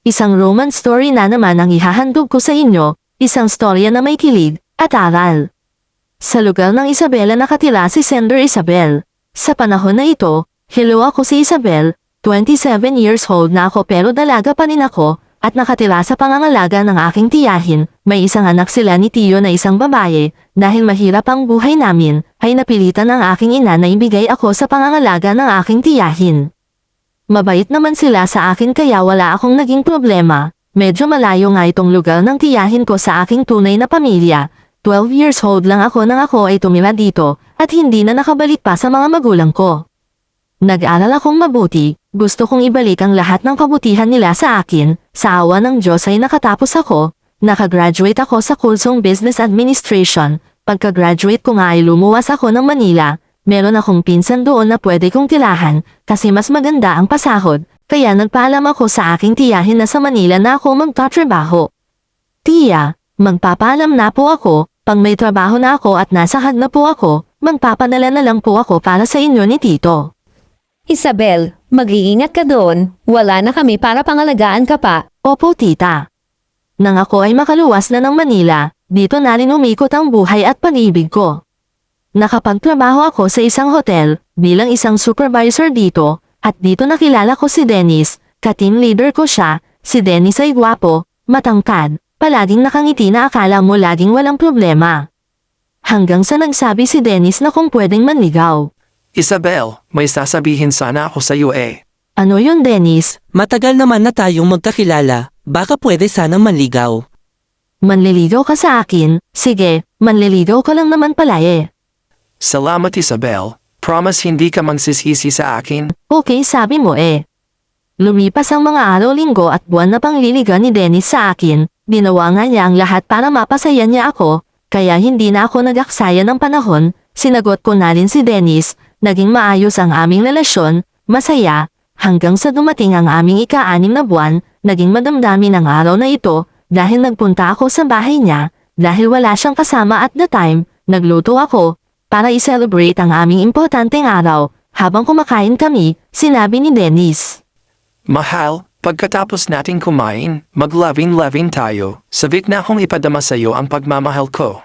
isang romance story na naman ang ihahandog ko sa inyo, isang storya na may kilig at aral. Sa lugar ng Isabela nakatira si Sender Isabel. Sa panahon na ito, hello ako si Isabel, 27 years old na ako pero dalaga pa rin ako, at nakatira sa pangangalaga ng aking tiyahin, may isang anak sila ni Tiyo na isang babae, dahil mahirap ang buhay namin, ay napilitan ng aking ina na ibigay ako sa pangangalaga ng aking tiyahin. Mabait naman sila sa akin kaya wala akong naging problema. Medyo malayo nga itong lugar ng tiyahin ko sa aking tunay na pamilya. 12 years old lang ako nang ako ay tumira dito, at hindi na nakabalik pa sa mga magulang ko. Nag-aral akong mabuti, gusto kong ibalik ang lahat ng kabutihan nila sa akin, sa awa ng Diyos ay nakatapos ako, nakagraduate ako sa kursong Business Administration, pagka-graduate ko nga ay lumuwas ako ng Manila, meron akong pinsan doon na pwede kong tirahan, kasi mas maganda ang pasahod, kaya nagpaalam ako sa aking tiyahin na sa Manila na ako magtatrabaho. Tiya, magpapaalam na po ako, pag may trabaho na ako at nasa hag na po ako, magpapadala na lang po ako para sa inyo ni Tito. Isabel, mag-iingat ka doon. Wala na kami para pangalagaan ka pa. Opo, tita. Nang ako ay makaluwas na ng Manila, dito na rin umikot ang buhay at pag-ibig ko. Nakapagtrabaho ako sa isang hotel, bilang isang supervisor dito, at dito nakilala ko si Dennis, ka-team leader ko siya, si Dennis ay gwapo, matangkad, palaging nakangiti na akala mo laging walang problema. Hanggang sa nagsabi si Dennis na kung pwedeng manligaw. Isabel, may sasabihin sana ako sa iyo eh. Ano yun Dennis? Matagal naman na tayong magkakilala, baka pwede sanang manligaw. Manliligaw ka sa akin? Sige, manliligaw ka lang naman pala eh. Salamat Isabel, promise hindi ka magsisisi sa akin. Okay sabi mo eh. Lumipas ang mga araw linggo at buwan na pangliligan ni Dennis sa akin, ginawa nga niya ang lahat para mapasaya niya ako, kaya hindi na ako nag-aksaya ng panahon, sinagot ko na rin si Dennis, naging maayos ang aming relasyon, masaya, hanggang sa dumating ang aming ika-anim na buwan, naging madamdamin ang araw na ito, dahil nagpunta ako sa bahay niya, dahil wala siyang kasama at the time, nagluto ako, para i-celebrate ang aming importanteng araw, habang kumakain kami, sinabi ni Dennis. Mahal, pagkatapos nating kumain, mag-loving-loving tayo, sabik na akong ipadama sa iyo ang pagmamahal ko.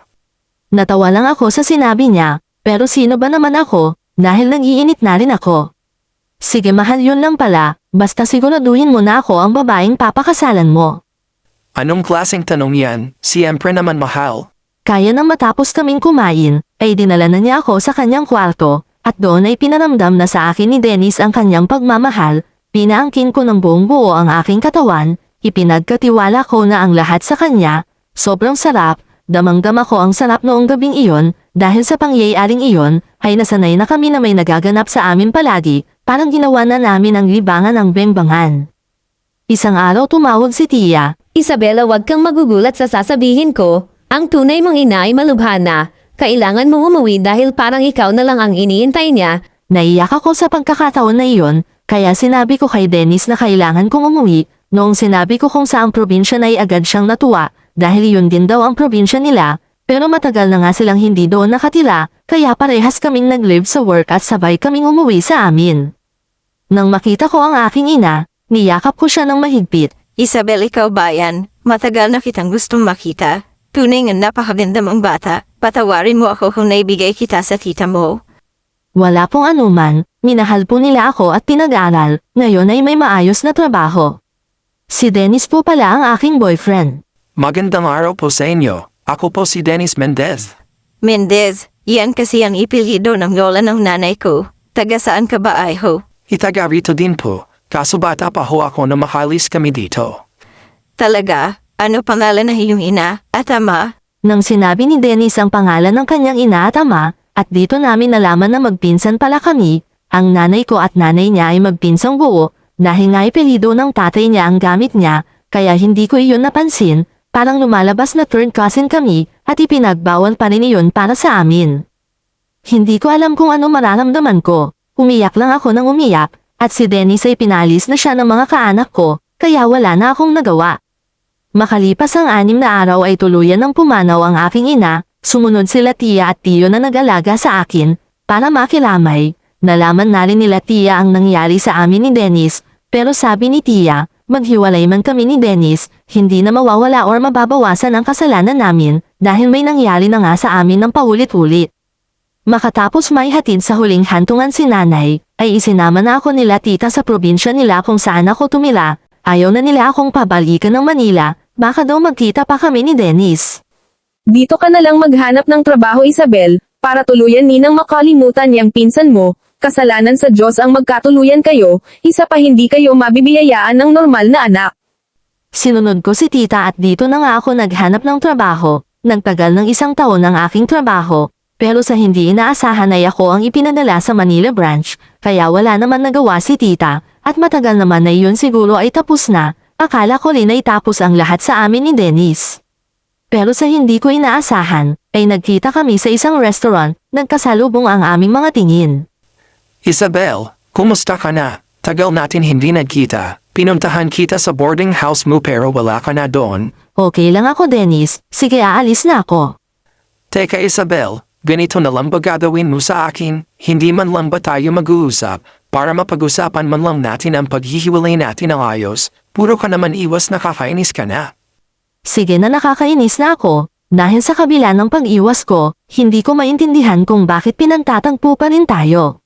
Natawa lang ako sa sinabi niya, pero sino ba naman ako, dahil nag-iinit na rin ako. Sige mahal yun lang pala, basta siguraduhin mo na ako ang babaeng papakasalan mo. Anong klaseng tanong yan? Siyempre naman mahal. Kaya nang matapos kaming kumain, ay dinala na niya ako sa kanyang kwarto, at doon ay pinaramdam na sa akin ni Dennis ang kanyang pagmamahal, pinaangkin ko ng buong buo ang aking katawan, ipinagkatiwala ko na ang lahat sa kanya, sobrang sarap, damang-dama ko ang sarap noong gabing iyon, dahil sa pangyayaring iyon, ay nasanay na kami na may nagaganap sa amin palagi, parang ginawa na namin ang libangan ng bembangan. Isang araw tumawag si Tia, Isabela, huwag kang magugulat sa sasabihin ko. Ang tunay mong ina ay malubha na. Kailangan mong umuwi dahil parang ikaw na lang ang iniintay niya. Naiyak ako sa pagkakataon na iyon, kaya sinabi ko kay Dennis na kailangan kong umuwi, noong sinabi ko kung saang probinsya na ay agad siyang natuwa, dahil yun din daw ang probinsya nila, pero matagal na nga silang hindi doon nakatira, kaya parehas kaming nag-live sa work at sabay kaming umuwi sa amin. Nang makita ko ang aking ina, niyakap ko siya ng mahigpit, Isabel, ikaw ba yan? Matagal na kitang gustong makita. Tunay nga napakaganda mong bata. Patawarin mo ako kung naibigay kita sa tita mo. wala pong anuman, minahal po nila ako at pinag-aral, ngayon ay may maayos na trabaho. Si Dennis po pala ang aking boyfriend. Magandang araw po sa inyo. Ako po si Dennis Mendez. Mendez, yan kasi ang ipilido ng lola ng nanay ko. Taga saan ka ba ay ho? Itaga rito din po, kaso bata pa ho ako na makalis kami dito. Talaga? Ano pangalan na iyong ina at ama? Nang sinabi ni Dennis ang pangalan ng kanyang ina at at dito namin nalaman na magpinsan pala kami, ang nanay ko at nanay niya ay magpinsang buo, dahil nga ipelido ng tatay niya ang gamit niya, kaya hindi ko iyon napansin, parang lumalabas na third cousin kami, at ipinagbawal pa rin iyon para sa amin. Hindi ko alam kung ano mararamdaman ko, umiyak lang ako ng umiyak, at si Dennis ay pinalis na siya ng mga kaanak ko, kaya wala na akong nagawa. Makalipas ang anim na araw ay tuluyan ng pumanaw ang aking ina, sumunod sila tiya at tiyo na nag-alaga sa akin, para makilamay. Nalaman na rin nila tiya ang nangyari sa amin ni Dennis, pero sabi ni tiya, maghiwalay man kami ni Dennis, hindi na mawawala or mababawasan ang kasalanan namin dahil may nangyari na nga sa amin ng paulit-ulit. Makatapos may hatid sa huling hantungan si nanay, ay isinama na ako nila tita sa probinsya nila kung saan ako tumila, ayaw na nila akong pabalikan ng Manila, baka daw magkita pa kami ni Dennis. Dito ka na lang maghanap ng trabaho Isabel, para tuluyan ninang makalimutan yang pinsan mo, kasalanan sa Diyos ang magkatuluyan kayo, isa pa hindi kayo mabibiyayaan ng normal na anak. Sinunod ko si tita at dito na nga ako naghanap ng trabaho, nagtagal ng isang taon ang aking trabaho, pero sa hindi inaasahan ay ako ang ipinadala sa Manila branch, kaya wala naman nagawa si tita, at matagal naman na yun siguro ay tapos na, akala ko rin ay tapos ang lahat sa amin ni Dennis. Pero sa hindi ko inaasahan, ay nagkita kami sa isang restaurant, nagkasalubong ang aming mga tingin. Isabel, kumusta ka na? Tagal natin hindi nagkita. Pinuntahan kita sa boarding house mo pero wala ka na doon. Okay lang ako Dennis, sige aalis na ako. Teka Isabel, ganito na lang ba gagawin mo sa akin? Hindi man lang ba tayo mag-uusap para mapag-usapan man lang natin ang paghihiwalay natin ng ayos? Puro ka naman iwas nakakainis ka na. Sige na nakakainis na ako, dahil sa kabila ng pag-iwas ko, hindi ko maintindihan kung bakit pinagtatagpo pa rin tayo.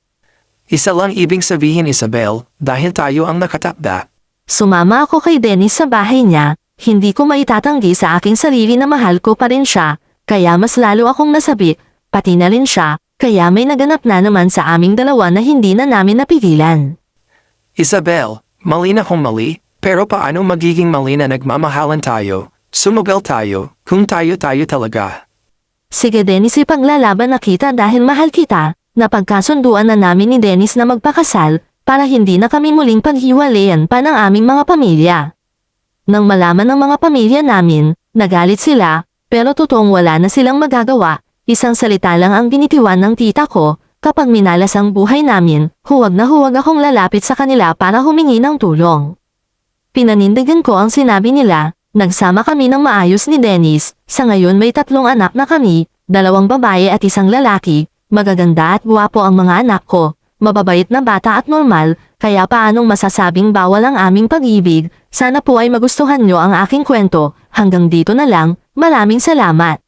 Isa lang ibig sabihin Isabel, dahil tayo ang nakatakda. Sumama ako kay Dennis sa bahay niya, hindi ko maitatanggi sa aking sarili na mahal ko pa rin siya, kaya mas lalo akong nasabi, pati na rin siya, kaya may naganap na naman sa aming dalawa na hindi na namin napigilan. Isabel, mali na kung mali, pero paano magiging mali na nagmamahalan tayo? Sumugal tayo, kung tayo tayo talaga. Sige Dennis ipaglalaban na kita dahil mahal kita, napagkasunduan na namin ni Dennis na magpakasal, para hindi na kami muling paghiwalayan pa ng aming mga pamilya. Nang malaman ng mga pamilya namin, nagalit sila, pero totoong wala na silang magagawa, isang salita lang ang binitiwan ng tita ko, kapag minalas ang buhay namin, huwag na huwag akong lalapit sa kanila para humingi ng tulong. Pinanindigan ko ang sinabi nila, nagsama kami ng maayos ni Dennis, sa ngayon may tatlong anak na kami, dalawang babae at isang lalaki, magaganda at guwapo ang mga anak ko, mababait na bata at normal, kaya paanong masasabing bawal ang aming pag-ibig, sana po ay magustuhan nyo ang aking kwento, hanggang dito na lang, maraming salamat.